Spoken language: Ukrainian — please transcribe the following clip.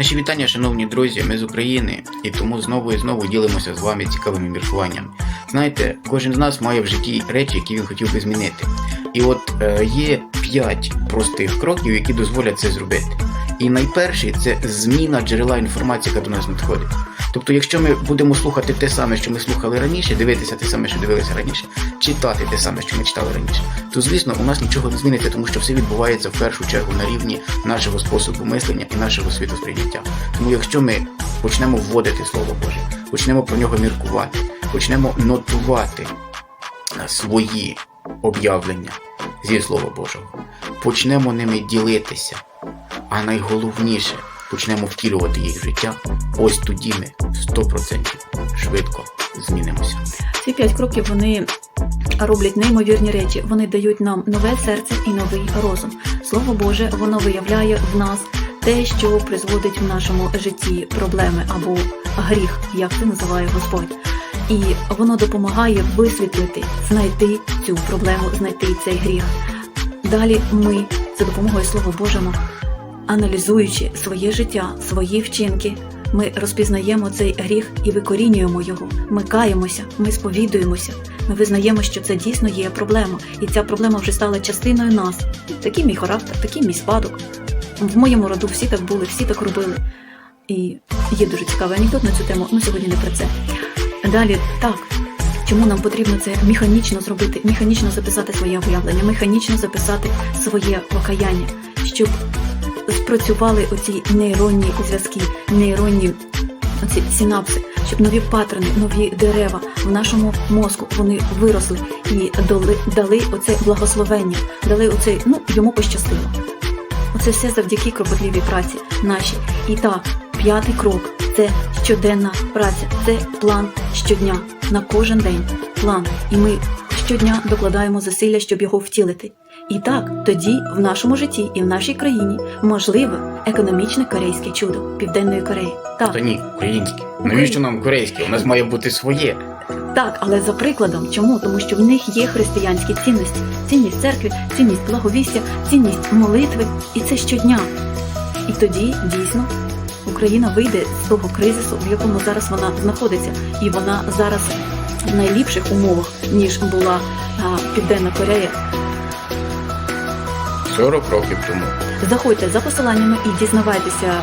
Наші вітання, шановні друзі, ми з України, і тому знову і знову ділимося з вами цікавими міркуваннями. Знаєте, кожен з нас має в житті речі, які він хотів би змінити. І от е, є п'ять простих кроків, які дозволять це зробити. І найперший це зміна джерела інформації, яка до нас надходить. Тобто, якщо ми будемо слухати те саме, що ми слухали раніше, дивитися те саме, що дивилися раніше, читати те саме, що ми читали раніше, то звісно у нас нічого не зміниться, тому що все відбувається в першу чергу на рівні нашого способу мислення і нашого світосприйняття. Тому якщо ми почнемо вводити Слово Боже, почнемо про нього міркувати, почнемо нотувати е, свої об'явлення зі Слова Божого, почнемо ними ділитися, а найголовніше почнемо втілювати їх в життя, ось тоді ми 100% швидко змінимося. Ці п'ять кроків вони роблять неймовірні речі. Вони дають нам нове серце і новий розум. Слово Боже, воно виявляє в нас те, що призводить в нашому житті проблеми або гріх, як це називає Господь. І воно допомагає висвітлити, знайти цю проблему, знайти цей гріх. Далі ми за допомогою Слова Божого, аналізуючи своє життя, свої вчинки, ми розпізнаємо цей гріх і викорінюємо його. Ми каємося, ми сповідуємося. Ми визнаємо, що це дійсно є проблема, і ця проблема вже стала частиною нас. Такий мій характер, такий мій спадок. В моєму роду всі так були, всі так робили. І є дуже цікавий анекдот на цю тему, ну сьогодні не про це. Далі так. Чому нам потрібно це механічно зробити, механічно записати своє об'явлення, механічно записати своє покаяння, щоб спрацювали оці нейронні зв'язки, нейронні оці синапси, щоб нові паттерни, нові дерева в нашому мозку вони виросли і дали, дали оце благословення, дали оце, ну йому пощастило. Оце все завдяки кропотливій праці нашій. І так, п'ятий крок це щоденна праця, це план щодня на кожен день. План. І ми щодня докладаємо зусилля, щоб його втілити. І так, тоді в нашому житті і в нашій країні можливе економічне корейське чудо Південної Кореї. Так, Та ні, українське. Навіщо нам корейське? У нас має бути своє. так, але за прикладом, чому? Тому що в них є християнські цінності, цінність церкви, цінність благовістя, цінність молитви, і це щодня. І тоді дійсно Україна вийде з того кризису, в якому зараз вона знаходиться, і вона зараз в найліпших умовах, ніж була а, Південна Корея. 40 років тому. Заходьте за посиланнями і дізнавайтеся